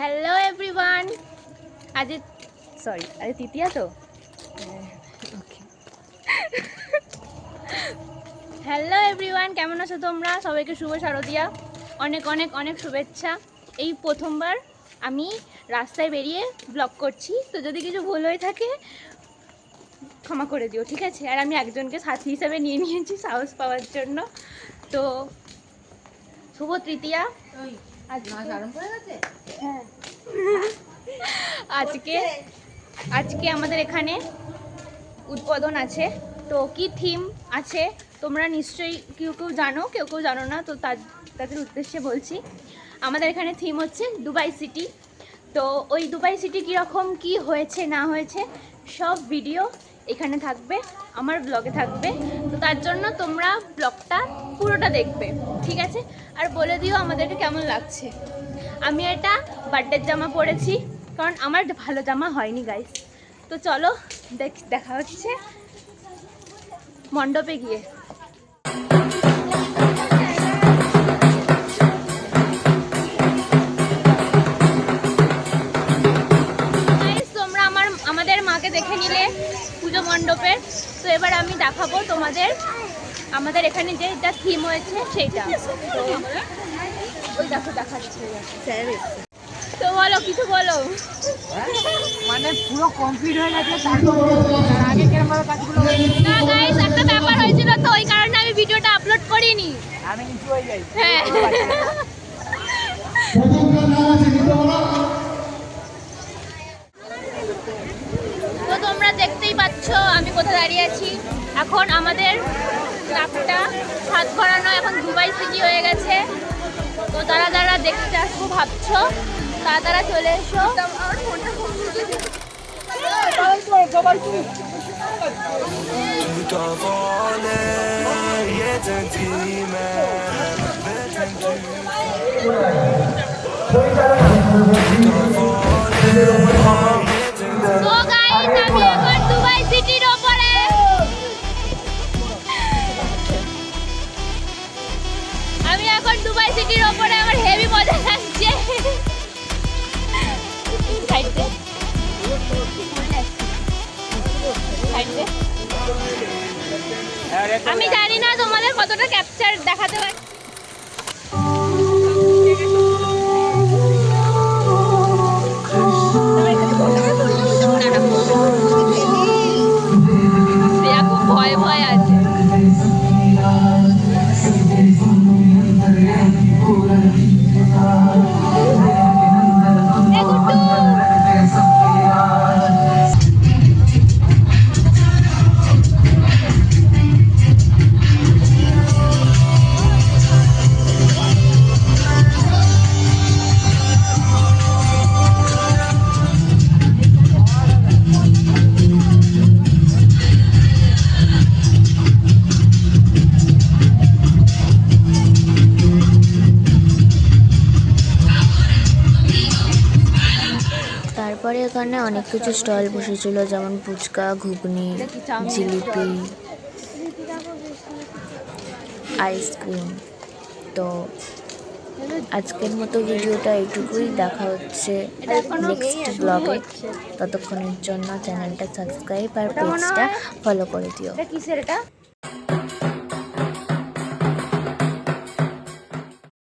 Hello everyone আজ sorry আরে তৃতীয়া তো হ্যালো এভরিওয়ান কেমন আছো তোমরা? সবাইকে শুভ শারদিয়া। অনেক অনেক অনেক শুভেচ্ছা। এই প্রথমবার আমি রাস্তায় বেরিয়ে ব্লগ করছি। তো যদি কিছু ভুল হয়ে থাকে, ক্ষমা করে দিও, ঠিক আছে? আর আমি একজনকে সাথী হিসাবে নিয়ে নিয়েছি সাহস পাওয়ার জন্য। তো শুভ তৃতীয়া। আজকে? হ্যাঁ আজকে আজকে আমাদের এখানে উদ্বোধন আছে। তো কি থিম আছে? তোমরা নিশ্চয়ই কেউ কেউ জানো কেউ কেউ জানো না তো তার তাদের উদ্দেশ্যে বলছি। আমাদের এখানে থিম হচ্ছে দুবাই সিটি তো ওই দুবাই সিটি কীরকম কি হয়েছে না হয়েছে সব ভিডিও এখানে থাকবে, আমার ব্লগে থাকবে। তো তার জন্য তোমরা ব্লগটা পুরোটা দেখবে, ঠিক আছে? আর বলে দিও আমাদেরকে কেমন লাগছে। আমি এটা বার্থডের জামা পরেছি, কারণ আমার ভালো জামা হয়নি গাইস তো চলো, দেখ, দেখা হচ্ছে মণ্ডপে গিয়ে। মণ্ডপের তো এবার আমি দেখাবো তোমাদের আমাদের এখানে যে এটা থিম হয়েছে সেইটা তো ওই দেখো দেখাচ্ছে। তো বলো কিছু বলো। মানে পুরো কমপ্লিট হয়ে গেছে আগে কিরম কাজগুলো না গাইস একটা ব্যাপার হয়েছিল তো ওই কারণে আমি ভিডিওটা আপলোড করিনি। আমি নিচু হয়ে যাই। হ্যাঁ তো তোমরা দেখতেই পাচ্ছ আমি কোথায় দাঁড়িয়ে আছি? এখন আমাদের ক্লাবটা হাত করানো এখন দুবাই সিটি হয়ে গেছে। তো তারা যারা দেখতে আসব ভাবছ? তারা তারা চলে এসো। Tout envolé, আমি জানি না তোমাদের কতটা ক্যাপচার দেখাতে পারি। শ্রেয়া খুব ভয় ভয় আছে। তারপরে এখানে অনেক কিছু স্টল বসেছিল, যেমন ফুচকা, ঘুগনি, জিলিপি, আইসক্রিম। তো আজকের মতো ভিডিওটা এইটুকুই, দেখা হচ্ছে নেক্সট ব্লগে ততক্ষণের জন্য চ্যানেলটা সাবস্ক্রাইব আর পেজটা ফলো করে দিও।